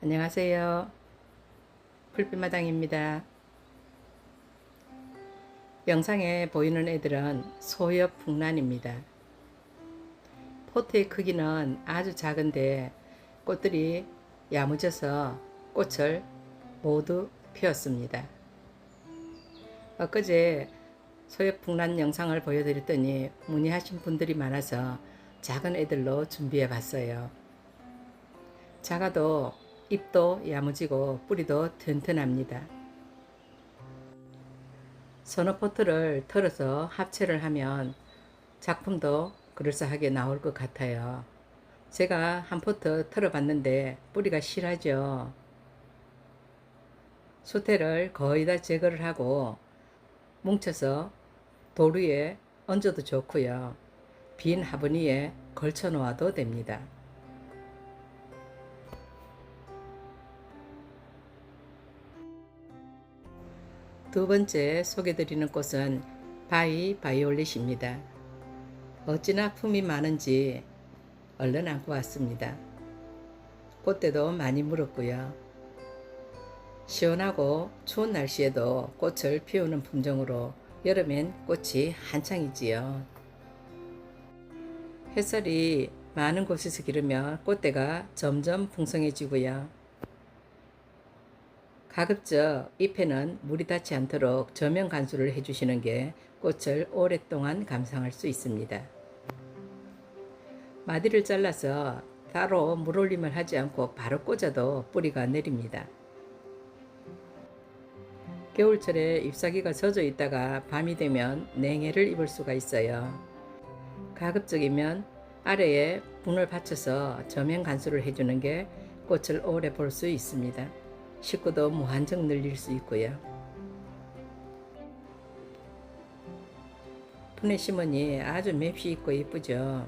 안녕하세요. 풀빛마당입니다. 영상에 보이는 애들은 소엽 풍란입니다. 포트의 크기는 아주 작은데 꽃들이 야무져서 꽃을 모두 피웠습니다. 엊그제 소엽 풍란 영상을 보여드렸더니 문의하신 분들이 많아서 작은 애들로 준비해 봤어요. 작아도 잎도 야무지고 뿌리도 튼튼합니다. 소노포트를 털어서 합체를 하면 작품도 그럴싸하게 나올 것 같아요. 제가 한 포트 털어봤는데 뿌리가 실하죠. 수태를 거의 다 제거를 하고 뭉쳐서 돌 위에 얹어도 좋고요. 빈 화분위에 걸쳐 놓아도 됩니다. 두 번째 소개드리는 꽃은 바이 바이올릿입니다. 어찌나 품이 많은지 얼른 안고 왔습니다. 꽃대도 많이 물었고요. 시원하고 추운 날씨에도 꽃을 피우는 품종으로 여름엔 꽃이 한창이지요. 햇살이 많은 곳에서 기르면 꽃대가 점점 풍성해지고요. 가급적 잎에는 물이 닿지 않도록 저면 간수를 해주시는 게 꽃을 오랫동안 감상할 수 있습니다. 마디를 잘라서 따로 물올림을 하지 않고 바로 꽂아도 뿌리가 내립니다. 겨울철에 잎사귀가 젖어 있다가 밤이 되면 냉해를 입을 수가 있어요. 가급적이면 아래에 분을 받쳐서 저면 간수를 해주는 게 꽃을 오래 볼 수 있습니다. 식구도 무한정 늘릴 수 있고요. 분에 심으니 아주 맵시 있고 이쁘죠.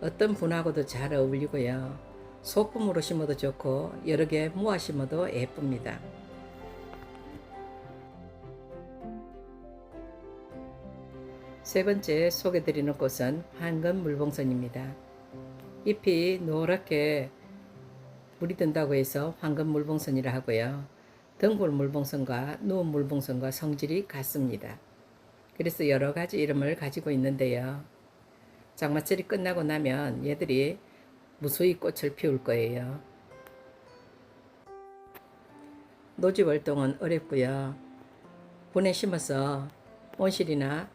어떤 분하고도 잘 어울리고요. 소품으로 심어도 좋고 여러 개 모아 심어도 예쁩니다. 세 번째 소개드리는 꽃은 황금 물봉선입니다. 잎이 노랗게 물이 든다고 해서 황금 물봉선이라 하고요. 덩굴 물봉선과 누운 물봉선과 성질이 같습니다. 그래서 여러 가지 이름을 가지고 있는데요. 장마철이 끝나고 나면 얘들이 무수히 꽃을 피울 거예요. 노지 활동은 어렵고요. 분에 심어서 온실이나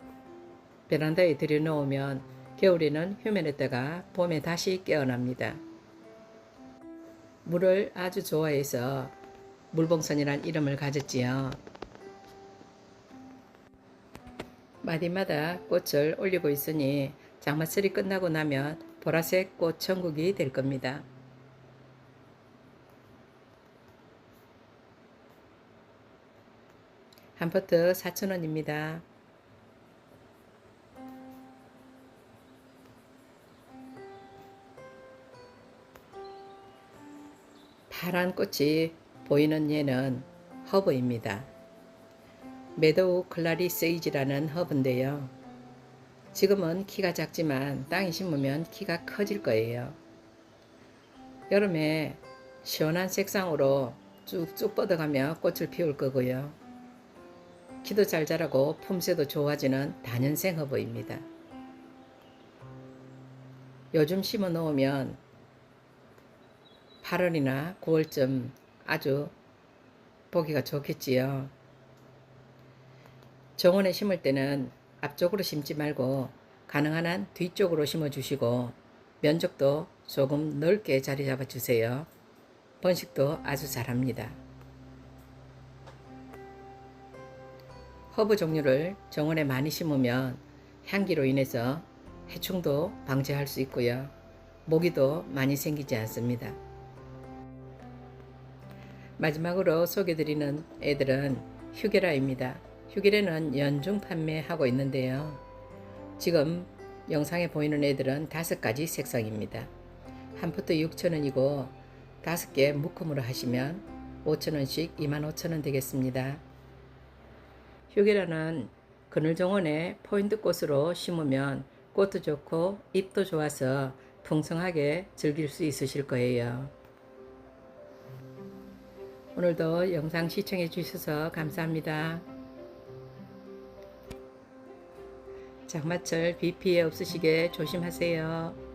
베란다에 들여놓으면 겨울에는 휴면했다가 봄에 다시 깨어납니다. 물을 아주 좋아해서 물봉선이란 이름을 가졌지요. 마디마다 꽃을 올리고 있으니 장마철이 끝나고 나면 보라색 꽃 천국이 될 겁니다. 한 포트 4,000원입니다. 파란 꽃이 보이는 얘는 허브입니다. 메도우 클라리 세이지라는 허브인데요. 지금은 키가 작지만 땅에 심으면 키가 커질 거예요. 여름에 시원한 색상으로 쭉쭉 뻗어가며 꽃을 피울 거고요. 키도 잘 자라고 품새도 좋아지는 다년생 허브입니다. 요즘 심어 놓으면 8월이나 9월쯤 아주 보기가 좋겠지요. 정원에 심을 때는 앞쪽으로 심지 말고 가능한 한 뒤쪽으로 심어 주시고 면적도 조금 넓게 자리 잡아 주세요. 번식도 아주 잘합니다. 허브 종류를 정원에 많이 심으면 향기로 인해서 해충도 방지할 수 있고요. 모기도 많이 생기지 않습니다. 마지막으로 소개드리는 애들은 휴게라입니다. 휴게라는 연중 판매하고 있는데요. 지금 영상에 보이는 애들은 다섯 가지 색상입니다. 한 포트 6,000원이고 다섯 개 묶음으로 하시면 5,000원씩 25,000원 되겠습니다. 휴게라는 그늘 정원에 포인트 꽃으로 심으면 꽃도 좋고 잎도 좋아서 풍성하게 즐길 수 있으실 거예요. 오늘도 영상 시청해 주셔서 감사합니다. 장마철 비 피해 없으시게 조심하세요.